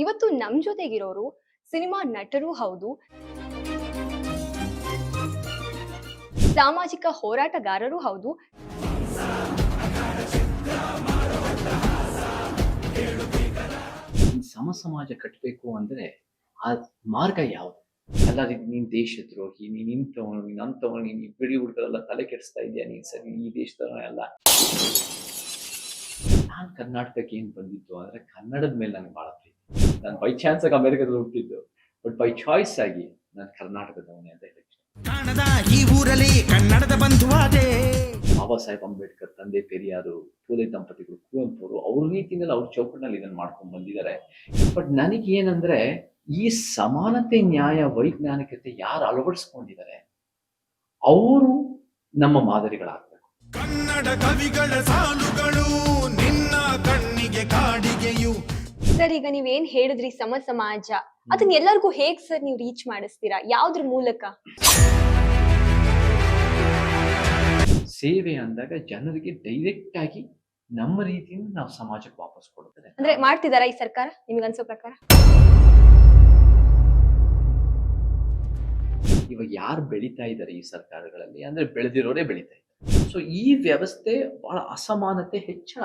ಇವತ್ತು ನಮ್ ಜೊತೆಗಿರೋರು ಸಿನಿಮಾ ನಟರು ಹೌದು. ಸಾಮಾಜಿಕ ಹೋರಾಟಗಾರರು ಹೌದು. ಸಮ ಸಮಾಜ ಕಟ್ಟಬೇಕು ಅಂದ್ರೆ ಆ ಮಾರ್ಗ ಯಾವುದು? ಎಲ್ಲರಿಗೆ ನೀನ್ ದೇಶದ್ರೋಹಿ, ನೀನ್ ಇಂಥವನು ನೀನ್ ಅಂತವನು ನೀನ್ ಇಬ್ಬರಿ ಹುಡುಗರೆಲ್ಲ ತಲೆ ಕೆಡಿಸ್ತಾ ಇದೆಯಾ ನೀನ್ ಸರಿ ಈ ದೇಶದವ ಎಲ್ಲ? ನಾನ್ ಕರ್ನಾಟಕಕ್ಕೆ ಏನ್ ಬಂದಿತ್ತು ಅಂದ್ರೆ ಕನ್ನಡದ ಮೇಲೆ ನನಗೆ ಬಹಳ ನಾನು ಬೈ ಚಾನ್ಸ್ ಆಗಿ ಅಮೆರಿಕದಲ್ಲಿ ಹುಟ್ಟಿದ್ದು ಬಟ್ ಬೈ ಚಾಯ್ಸ್ ಆಗಿ ನಾನು ಕರ್ನಾಟಕದವನೇ ಅಂತ ಹೇಳಿ ಈ ಊರಲ್ಲಿ ಕನ್ನಡದ ಬಂಧುವಾದೆ. ಬಾಬಾ ಸಾಹೇಬ್ ಅಂಬೇಡ್ಕರ್ ತಂದೆ ಪೆರಿಯಾರು ಪೂಲೆ ದಂಪತಿಗಳು ಕುವೆಂಪು ಅವರು ಅವ್ರ ರೀತಿಯಲ್ಲಿ ಅವ್ರ ಚೌಕಟ್ಟಿನಲ್ಲಿ ಇದನ್ನು ಮಾಡ್ಕೊಂಡು ಬಂದಿದ್ದಾರೆ. ಬಟ್ ನನಗೆ ಏನಂದ್ರೆ ಈ ಸಮಾನತೆ ನ್ಯಾಯ ವೈಜ್ಞಾನಿಕತೆ ಯಾರು ಅಳವಡಿಸ್ಕೊಂಡಿದ್ದಾರೆ ಅವರು ನಮ್ಮ ಮಾದರಿಗಳಾಗಬೇಕು. ಕನ್ನಡ ಕವಿಗಳ ಸಾಲುಗಳು ಸರ್ ಈಗ ನೀವೇನ್ ಹೇಳಿದ್ರಿ ಸಮ ಸಮಾಜ ಅದನ್ನ ಎಲ್ಲರಿಗೂ ಹೇಗ್ ಸರ್ ನೀವು ರೀಚ್ ಮಾಡಿಸ್ತೀರಾ? ಯಾವ್ದ್ರ ಮೂಲಕ? ಸೇವೆ ಅಂದಾಗ ಜನರಿಗೆ ಡೈರೆಕ್ಟ್ ಆಗಿ ನಮ್ಮ ರೀತಿಯಿಂದ ನಾವು ಸಮಾಜಕ್ಕೆ ವಾಪಸ್ ಕೊಡ್ತೇವೆ. ಅಂದ್ರೆ ಮಾಡ್ತಿದಾರಾ ಈ ಸರ್ಕಾರ? ನಿಮ್ಗೆ ಅನ್ಸೋ ಪ್ರಕಾರ? ಇವಾಗ ಯಾರು ಬೆಳೀತಾ ಇದ್ದಾರೆ ಈ ಸರ್ಕಾರಗಳಲ್ಲಿ? ಅಂದ್ರೆ ಬೆಳೆದಿರೋರೇ ಬೆಳೀತಾ ಇದ್ದಾರೆ. ಸೊ ಈ ವ್ಯವಸ್ಥೆ ಬಹಳ ಅಸಮಾನತೆ ಹೆಚ್ಚಳ